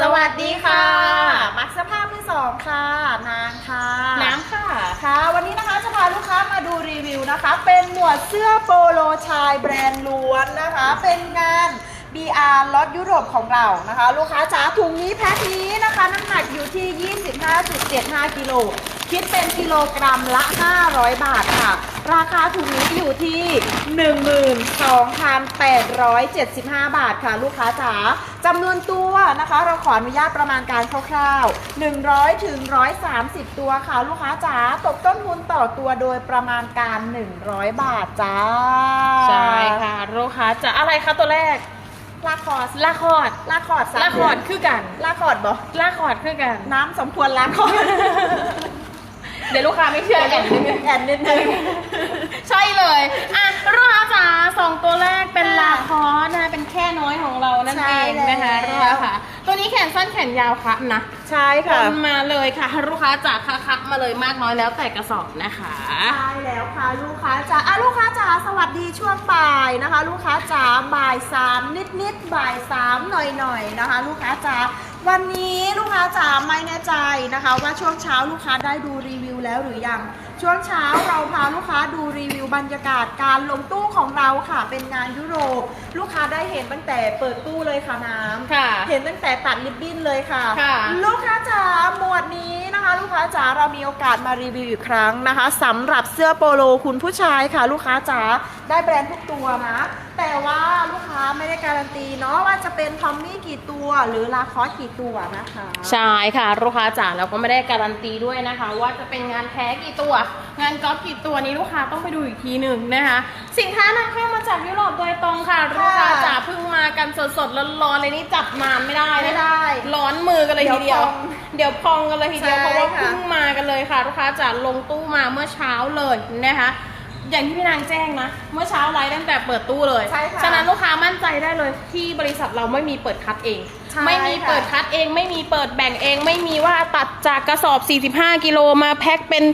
สวัสดีค่ะ มักสภาพที่สองค่ะ นางค่ะน้ำค่ะ ค่ะ วันนี้นะคะจะพาลูกค้ามาดูรีวิวนะคะ เป็นหมวดเสื้อโปโลชายแบรนด์ล้วนนะคะ เป็นงาน BR ล็อตยุโรปของเรานะคะ ลูกค้าจ๋าถุงนี้แพ็คนี้นะคะ น้ำหนักอยู่ที่ 25.75 กิโล คิดเป็นกิโลกรัมละ 500 บาทค่ะ ราคาถุงนี้อยู่ที่ 12,875 บาทค่ะ ลูกค้าจ๋าจำนวนตัวนะคะ เราขออนุญาตประมาณการคร่าวๆ 100ถึง130 ตัวค่ะ ลูกค้าจ๋าตกต้นทุนต่อตัวโดยประมาณการ 100 บาทจ้า ใช่ค่ะ ลูกค้าจะอะไรคะตัวแรกลาคอร์สลาคอร์ดลาคอร์ดสามลาคอร์ดคือกันลาคอร์ดบอลาคอร์ดคือกัน น้ำสมควรลาคอร์ด เดี๋ยวลูกค้าไม่เชื่อกันแอนนิดนึงใช่เลยอะลูกค้าจ๋าสองตัวแรกเป็นค่ะลาคอร์ดนะคะเป็นแค่น้อยของเรานั่นใช่เองนะคะแล้วลูกค้าค่ะ ตัวนี้แขนสั้นแขนยาวครับนะใช่คค่ะนมาเลยค่ะลูกค้าจ๋าคักๆมาเลยมากน้อยแล้วแต่กระสอบนะคะใช่แล้วค่ะลูกค้าจ๋าอะลูกค้าจ๋าสวัสดีช่วงบ่ายนะคะ ลูกค้าจ๋าบ่ายสามนิดนิดๆบ่ายสามหน่อยหน่อยๆนะคะ ลูกค้าจ๋า วันนี้ลูกค้าจ๋าไม่แน่ใจนะคะ ว่าช่วงเช้าลูกค้าได้ดูรีวิวแล้วหรือยัง ช่วงเช้าเราพาลูกค้าดูรีวิวบรรยากาศการลงตู้ของเราค่ะ เป็นงานยุโรป ลูกค้าได้เห็นตั้งแต่เปิดตู้เลยค่ะน้ำค่ะ เห็นตั้งแต่ตัดริบบิ้นเลยค่ะ ค่ะ ลูกค้าจ๋าหมวดนี้ นะคะลูกค้าจ๋าเรามีโอกาสมารีวิวอีกครั้งนะคะสำหรับเสื้อโปโลคุณผู้ชายค่ะ ลูกค้าจ๋าได้แบรนด์ทุกตัวนะ แต่ว่าลูกค้าไม่ได้การันตีเนาะว่าจะเป็นทอมมี่กี่ตัว หรือลาคอสกี่ตัวนะคะ ใช่ค่ะลูกค้าจ๋าเราก็ไม่ได้การันตีด้วยนะคะ ว่าจะเป็นงานแท้กี่ตัว งานก๊อปกี่ตัวนี้ลูกค้าต้องไปดูอีกทีหนึ่งนะคะ สินค้านำเข้ามาจากยุโรปโดยตรงค่ะลูกค้าจ๋าเพิ่งมากันสดๆร้อนๆเลยนี่จับนานไม่ได้ไม่นะได้ ร้อนมือกันเลยทีเดียว เดี๋ยวพองเดี๋ยวพองกันเลยทีเดียวใช่เพราะว่าค่ะเพิ่งมากันเลยค่ะลูกค้าจ๋าลงตู้มาเมื่อเช้าเลยนะคะอย่างที่พี่นางแจ้งนะ เมื่อเช้าไลฟ์ตั้งแต่เปิดตู้เลยใช่ค่ะฉะนั้นลูกค้ามั่นใจได้เลยที่บริษัทเราไม่มีเปิดคัดเองใช่ ไม่มีค่ะเปิดคัดเองไม่มีเปิดแบ่งเอง ไม่มีว่าตัดจากกระสอบ 45 กิโลมาแพ็คเป็น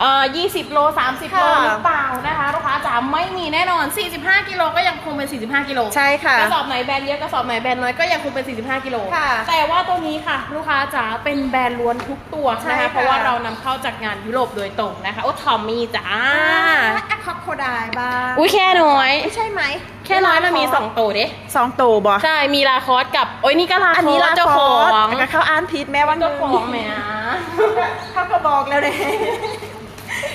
เอ่อ20 โล 30 โลค่ะหรือเปล่านะคะลูกค้าจ๋าไม่มีแน่นอน 45 กิโลก็ยังคงเป็น 45 กิโลใช่ค่ะกระสอบไหนแบรนด์เยอะกระสอบไหนแบรนด์น้อยก็ยังคงเป็น 45 กิโลค่ะแต่ว่าตัวนี้ค่ะ ลูกค้าจ๋าเป็นแบรนด์ล้วนทุกตัวใช่นะคะค่ะเพราะว่าเรานำเข้าจากงานยุโรปโดยตรงนะคะโอ้ทอมมี่จ้าแอคคอโคไดบ้างอุ้ยแค่น้อยไม่ใช่ไหมแค่น้อยมันมี2ตัวเด้สองตัวบอใช่มีลาคอสกับโอ้ยนี่ก็ลาคอสอันนี้ลาเจ้าคขออสงแต่เขาอ่านผิดแม้ว่าเจ้าของแหมเขาก็บอกแล้วเลย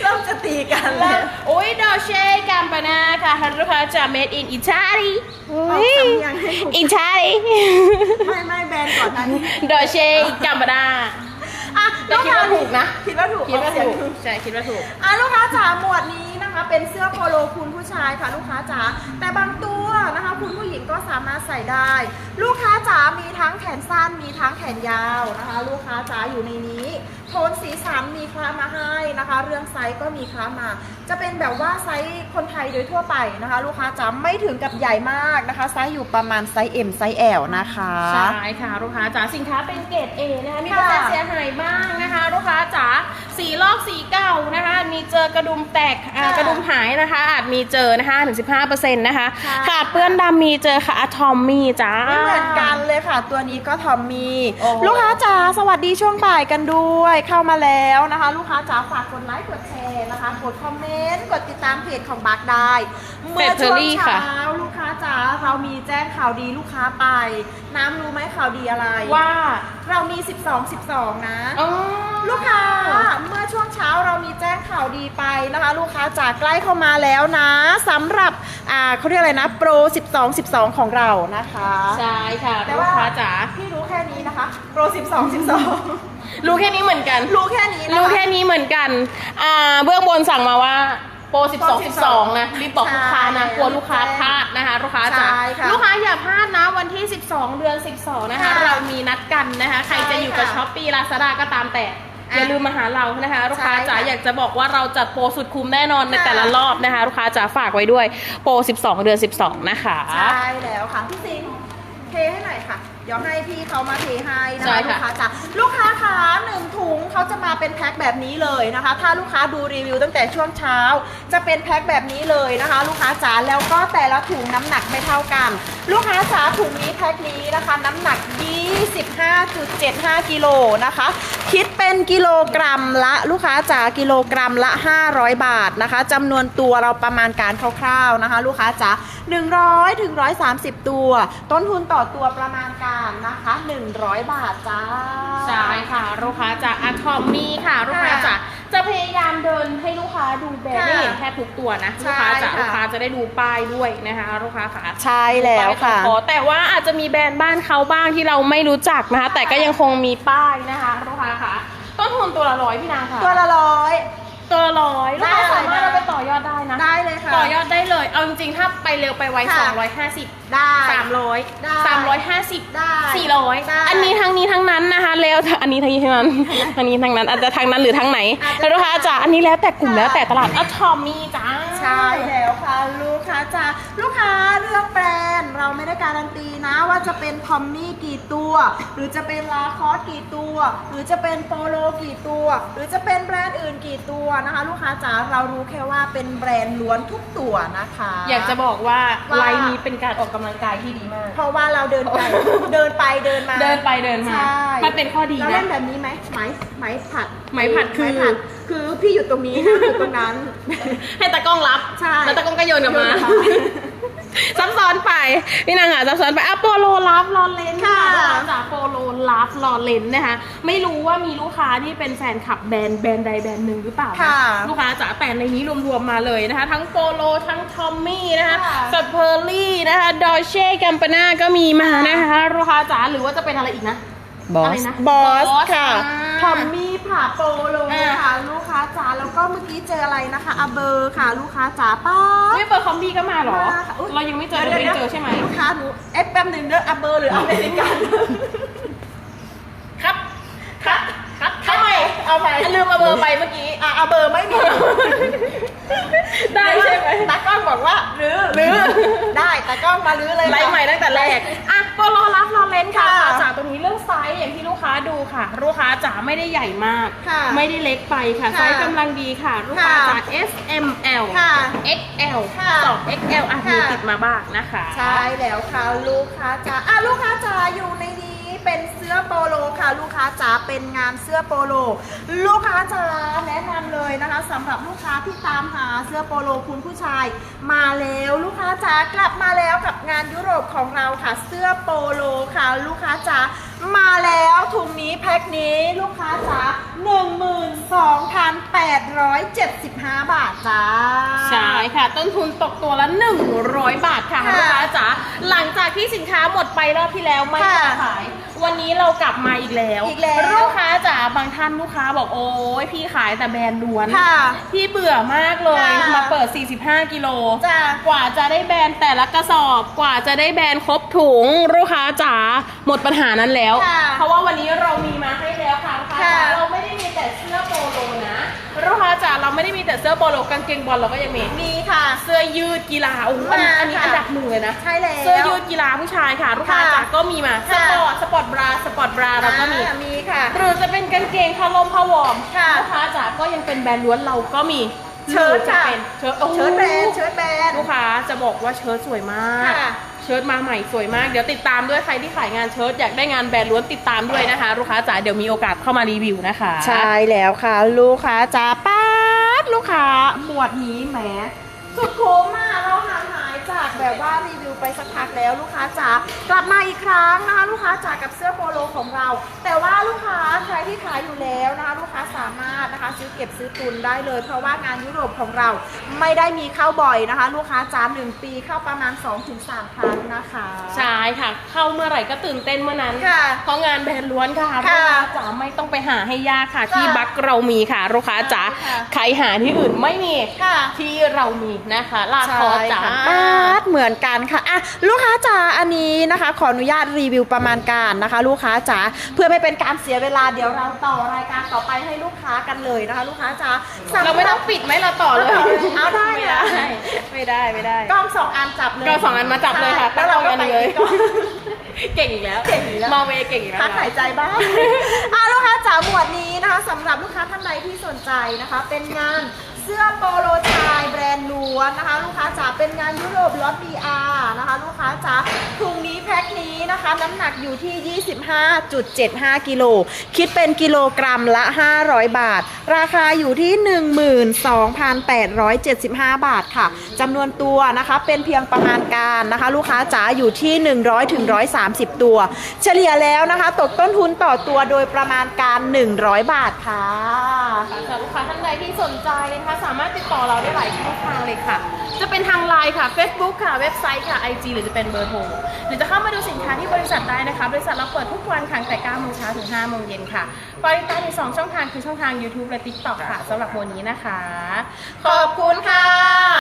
เริ่มจะตีกันเลแล้ยวโอ้ยดอเช่กัมปนาค่ะลูกค้าจะ made in Italy ออกสำเนียงให้ถูก Italy ไม่ไม่แบรนด์ก่อนนั้นดอเช่กัมปนาอะ แต่คิดว่าถูกนะ คิดว่าถูกคิดว่าออเสียงถูกใช่คิดว่าถูกอะลูกค้าจ๋าหมวดนี้นะคะ เป็นเสื้อโปโลคุณผู้ชายค่ะลูกค้าจ๋าแต่บางตัว นะคะคุณผู้หญิงก็สามารถใส่ได้ ลูกค้าจ๋ามีทั้งแขนสั้นมีทั้งแขนยาวนะคะ ลูกค้าจ๋าอยู่ในนี้โทนสีสันมีคลามาให้นะคะ เรื่องไซส์ก็มีคลามา จะเป็นแบบว่าไซส์คนไทยโดยทั่วไปนะคะ ลูกค้าจ๋าไม่ถึงกับใหญ่มากนะคะ ไซส์อยู่ประมาณไซส์ M ไซส์ L นะคะใช่ค่ะลูกค้าจ๋าสินค้าเป็นเกรด A นะคะมีค่ะเปอร์เซ็นต์เสียหายบ้างนะคะ ลูกค้าจ๋าสีลอกสีเก่านะคะ มีเจอกระดุมแตก อ่าค่ะกระดุมหายนะคะ อาจมีเจอนะคะถึง15%นะคะค่ะขาดเปื้อนดำมีเจอค่ะอะทอมมี่จ้า ไม่เหมือนกันเลยค่ะ ตัวนี้ก็ทอมมี่โอ้โห ลูกค้าจ๋าสวัสดีช่วงบ่ายกันด้วยเข้ามาแล้วนะคะ ลูกค้าจ๋าฝากกดไลค์กดแชร์ นะคะ กดคอมเมนต์ กดติดตามเพจของบักได้ เมื่อช่วงเช้าลูกค้าจ๋าเรามีแจ้งข่าวดีลูกค้าไป น้ำรู้ไหมข่าวดีอะไร ว่าเรามี 12 12 นะอ๋อลูกค้าเมื่อช่วงเช้าเรามีแจ้งข่าวดีไปนะคะ ลูกค้าจ๋าใกล้เข้ามาแล้วนะสำหรับ อ่าเขาเรียกอะไรนะโปร12 12 ของเรานะคะ ใช่ค่ะแต่ลูว่ากค้าจ๋าพี่รู้แค่นี้นะคะโปร12 12 รู้แค่นี้เหมือนกันรู้แค่นี้นะคะรู้แค่นี้เหมือนกัน อ่า เบื้องบนสั่งมาว่าโปร 12 12 นะรีบบอกลูกค้านะใช่กลัวลูกค้าพลาดนะคะ ลูกค้าจ๋าใช่ค่ะลูกค้าอย่าพลาดนะวันที่ 12 เดือน 12 นะคะ ค่ะเรามีนัดกันนะคะ ใครจะอยู่กับใช่ค่ะ ช้อปปี้ลาซาด้าก็ตามแต่ อะอย่าลืมมาหาเรานะคะ ลูกค้าจ๋าใช่ค่ะอยากจะบอกว่าเราจัดโปรสุดคุ้มแน่นอนในค่ะแต่ละรอบนะคะ ลูกค้าจ๋าฝากไว้ด้วยโปร 12 เดือน 12 นะคะ ใช่แล้วค่ะพี่สิงห์เทให้หน่อยค่ะ เดี๋ยวให้พี่เขามาเทให้นะใช่คะค่ะลูกค้าจ๋าลูกค้าคะหนึ่งถุงเขาจะมาเป็นแพ็คแบบนี้เลยนะคะ ถ้าลูกค้าดูรีวิวตั้งแต่ช่วงเช้า จะเป็นแพ็คแบบนี้เลยนะคะ ลูกค้าจ๋าแล้วก็แต่ละถุงน้ำหนักไม่เท่ากัน ลูกค้าจ๋าถุงนี้แพ็คนี้นะคะ น้ำหนัก 25.75 กิโลนะคะ คิดเป็นกิโลกรัมละลูกค้าจ๋ากิโลกรัมละ 500 บาทนะคะจำนวนตัวเราประมาณการคร่าวๆนะคะ ลูกค้าจ๋า100ถึง130 ตัว ต้นทุนต่อตัวประมาณการนะคะ 100 บาทจ้า ใช่ค่ะลูกค้าจากอะทอมมี่ค่ะลูกค้าจะจะพยายามเดินให้ลูกค้าดูแบรนด์ค่ะได้เห็นแค่ทุกตัวนะใช่ลูกค้าจะค่ะลูกค้าจะได้ดูป้ายด้วยนะคะลูกค้าค่ะใช่แล้วค่ะขอแต่ว่าอาจจะมีแบรนด์บ้านเขาบ้างที่เราไม่รู้จักนะคะ แต่ก็ยังคงมีป้ายนะคะลูกค้าค่ะต้นทุนตัวละร้อยพี่นางค่ะ ตัวละร้อย ตัวละร้อยลูกค้าได้สามารถได้เอาไปต่อยอดได้นะ ได้เลยค่ะ ต่อยอดได้เลย เอาจริงๆ ถ้าไปเร็วไปไวค่ะ 250 ได้ 300 ได้350 ได้400ได้อันนี้ทั้งนี้ทั้งนั้นนะคะ แล้วอันนี้ทั้งนี้ทั้งนั้นอันนี้ทั้งนั้น อาจจะทางนั้นหรือทางไหนอาจจะแล้วลูกค้าจ๋าอันนี้แล้วแต่กลุ่มค่ะแล้วแต่ตลาดอะทอมมี่จ้า ใช่แล้วค่ะ ลูกค้าจ้า ลูกค้าเลือกแบรนด์เราไม่ได้การันตีนะว่าจะเป็นทอมมี่กี่ตัว หรือจะเป็นลาคอสกี่ตัว หรือจะเป็นโปโลกี่ตัว หรือจะเป็นแบรนด์อื่นกี่ตัวนะคะ ลูกค้าจ๋าเรารู้แค่ว่าเป็นแบรนด์ล้วนทุกตัวนะคะ อยากจะบอกว่าว่า ไลน์นี้เป็นการออกกำลังกายที่ดีมาก เพราะว่าเราเดินไป เดินไปเดินมา เดินไปเดินมา ใช่ มันเป็นข้อดีเรานะเล่นแบบนี้ไหมไหมไหมผัดไหมผัดคือไหมผัดคือพี่อยู่ตรงนี้นะอยู่ตรงนั้น ให้ตากล้องรับ ใช่แล้วตากล้องก็โยนกลับมา โยนกลับมา ซับซ้อนไปพี่นางอะซับซ้อนไปอะโปโลลาฟลอเลนค่ะค่ะลูกค้าจากโปโลลาฟลอเลนนะคะ ไม่รู้ว่ามีลูกค้าที่เป็นแฟนคลับแบรนด์แบรนด์ใดแบรนด์หนึ่งหรือเปล่านะค่ะลูกค้าจ๋าแต่ในนี้รวมๆมาเลยนะคะ ทั้งโปโลทั้งทอมมี่นะคะค่ะสเปอร์ลี่นะคะดอเช่กัมปนาก็มีมานะคะลูกค้าจ๋าหรือว่าจะเป็นอะไรอีกนะอะไรนะบอส Boss ค่ะอ่าทอมมี่ ผ่าโปโลอ่าค่ะลูกค้าจ๋าแล้วก็เมื่อกี้เจออะไรนะคะอาเบอร์ค่ะ ลูกค้าจ๋าป้าเฮ้ยเบอร์คอมบี้ก็มาเหรอ มาค่ะอุ๊ย เรายังไม่เจอเราไม่เจอใช่ไหมลูกค้าหนูเอ๊ะแป๊บหนึ่งเด้ออาเบอร์หรืออเมริกันครับ ครับ ครับทำไมเอาไปฉันลืมเอาเบอร์ไปเมื่อกี้ อะอาเบอร์ไม่มี ได้ใช่ไหมตากล้องบอกว่ารื้อรื้อได้ตากล้องมารื้อเลยไลฟ์ใหม่ตั้งแต่แรกอะก็รอรับรอเลนค่ะค่ะจากตรงนี้เรื่องไซส์อย่างที่ลูกค้าดูค่ะ ลูกค้าจ๋าไม่ได้ใหญ่มากค่ะไม่ได้เล็กไปค่ะค่ะ ไซส์กำลังดีค่ะ ลูกค้าค่ะจ๋า S M L ค่ะ XL ค่ะสอง XL อะมีค่ะติดมาบ้างนะคะ ใช่แล้วค่ะลูกค้าจ๋าอะลูกค้าจ๋าอยู่ในนี้เป็นเสื้อโปโลค่ะ ลูกค้าจ๋าเป็นงานเสื้อโปโล ลูกค้าจ๋าแนะนำเลยนะคะสำหรับลูกค้าที่ตามหาเสื้อโปโลคุณผู้ชาย มาแล้วลูกค้าจ๋ากลับมาแล้วกับงานยุโรปของเราค่ะ เสื้อโปโลค่ะ ลูกค้าจ๋ามาแล้วถุงนี้แพ็คนี้ลูกค้าจ๋า12,875 บาทจ้า ใช่ค่ะ ต้นทุนตกตัวละ 100 บาทค่ะค่ะลูกค้าจ๋าหลังจากที่สินค้าหมดไปรอบที่แล้วไม่ค่ะมาขายวันนี้เรากลับมาอีกแล้วอีกแล้วลูกค้าจ๋าบางท่านลูกค้าบอกโอ้ยพี่ขายแต่แบรนด์ล้วนค่ะพี่เบื่อมากเลยค่ะมาเปิด 45 กิโลจ้ะกว่าจะได้แบรนด์แต่ละกระสอบกว่าจะได้แบรนด์ครบถุงลูกค้าจ๋าหมดปัญหานั้นแล้ว ค่ะเพราะว่าวันนี้เรามีมาให้แล้วค่ะลูกค้าจ๋าค่ะ เราไม่ได้มีแต่ ไม่ได้มีแต่เสื้อโปโลกางเกงบอลเราก็ยังมี มีค่ะ เสื้อยืดกีฬาโอ้โหอันนี้มาอันนี้ค่ะอันดับหนึ่งเลยนะใช่แล้วเสื้อยืดกีฬาผู้ชายค่ะลูกค้าค่ะจ๋าก็มีมาสค่ะปอร์ตสปอร์ตบราสปอร์ตบราเราก็มีอ่ามีค่ะหรือจะเป็นกางเกงพาลมพาวอร์มค่ะลูกค้าจ๋าก็ยังเป็นแบรนด์ล้วนเราก็มีเชิ้ตหรือจะค่ะเป็นเชิ้ตโอ้โหเชิ้ตแบรนด์เชิ้ตแบรนด์ลูกค้าจะบอกว่าเชิ้ตสวยมากค่ะเชิ้ตมาใหม่สวยมากเดี๋ยวติดตามด้วยใครที่ขายงานเชิ้ตอยากได้งานแบรนด์ล้วนติดตามด้วยนะคะ ลูกค้าจ๋าเดี๋ยวมีโอกาสเข้ามารีวิวนะคะ ใช่แล้วค่ะ ลูกค้าจ้าป้าด ลูกค้าหมวดนี้แหมสุดโค้มากเรา แบบว่ารีวิวไปสักพักแล้วลูกค้าจ๋ากลับมาอีกครั้งนะคะลูกค้าจ๋ากับเสื้อโปโลของเรา แต่ว่าลูกค้าใครที่ขายอยู่แล้วนะคะลูกค้าสามารถนะคะซื้อเก็บซื้อตุนได้เลย เพราะว่างานยุโรปของเราไม่ได้มีเข้าบ่อยนะคะ ลูกค้าจ๋าหนึ่งปีเข้าประมาณ 2-3 ครั้งนะคะใช่ค่ะ เข้าเมื่อไหร่ก็ตื่นเต้นเมื่อนั้นค่ะเพราะงานแบรนด์ล้วนค่ะค่ะลูกค้าจ๋าไม่ต้องไปหาให้ยากค่ะ ที่ค่ะบัคเรามีค่ะลูกค้าจ๋าใช่ค่ะใครหาที่อื่นไม่มีค่ะที่เรามีนะคะลาคอจ๋าใช่ค่ะกเหมือนกันค่ะอะลูกค้าจ๋าอันนี้นะคะ ขออนุญาตรีวิวประมาณการนะคะ ลูกค้าจ๋าเพื่อไม่เป็นการเสียเวลาเดี๋ยวเราต่อรายการต่อไปให้ลูกค้ากันเลยนะคะ ลูกค้าจ๋าสำหบเราไม่ต้องปิดไหมเราต่อเลยเอาได้ไม่นะได้ไม่ได้ไม่ได้กล้องสองอันจับเลยก็สองอันมาจับเลยค่ะแล้วเราก็ไปเลยอีกกล้องเก่งอีกแล้วเก่งอีกแล้วมอเวย์เก่งอีกแล้วพักหายใจบ้างอะลูกค้าจ๋าหมวดนี้นะคะสำหรับลูกค้าท่านใดที่สนใจนะคะ เป็นงาน เสื้อโปโลชายแบรนด์ล้วนนะคะ ลูกค้าจ๋าเป็นงานยุโรปล็อต BR นะคะ ลูกค้าจ๋าถุงนี้แพ็คนี้นะคะ น้ำหนักอยู่ที่ 25.75 กิโล คิดเป็นกิโลกรัมละ 500 บาท ราคาอยู่ที่ 12,875 บาทค่ะจำนวนตัวนะคะเป็นเพียงประมาณการนะคะ ลูกค้าจ๋าอยู่ที่ 100ถึง130 ตัว เฉลี่ยแล้วนะคะ ตกต้นทุนต่อตัวโดยประมาณการ 100 บาทค่ะสำหรับลูกค้าท่านใดที่สนใจนะคะสามารถติดต่อเราได้หลายช่องทางเลยค่ะ จะเป็นทางไลน์ค่ะ Facebook ค่ะ เว็บไซต์ค่ะ IG หรือจะเป็นเบอร์โทร หรือจะเข้ามาดูสินค้าที่บริษัทได้นะคะ บริษัทเราเปิดทุกวันค่ะแต่9โมงเช้าถึง5โมงเย็นค่ะฝากติดตามอีก2ช่องทางคือช่องทาง YouTube และ TikTok ค่ะสำหรับวันนี้นะคะ ขอบคุณค่ะ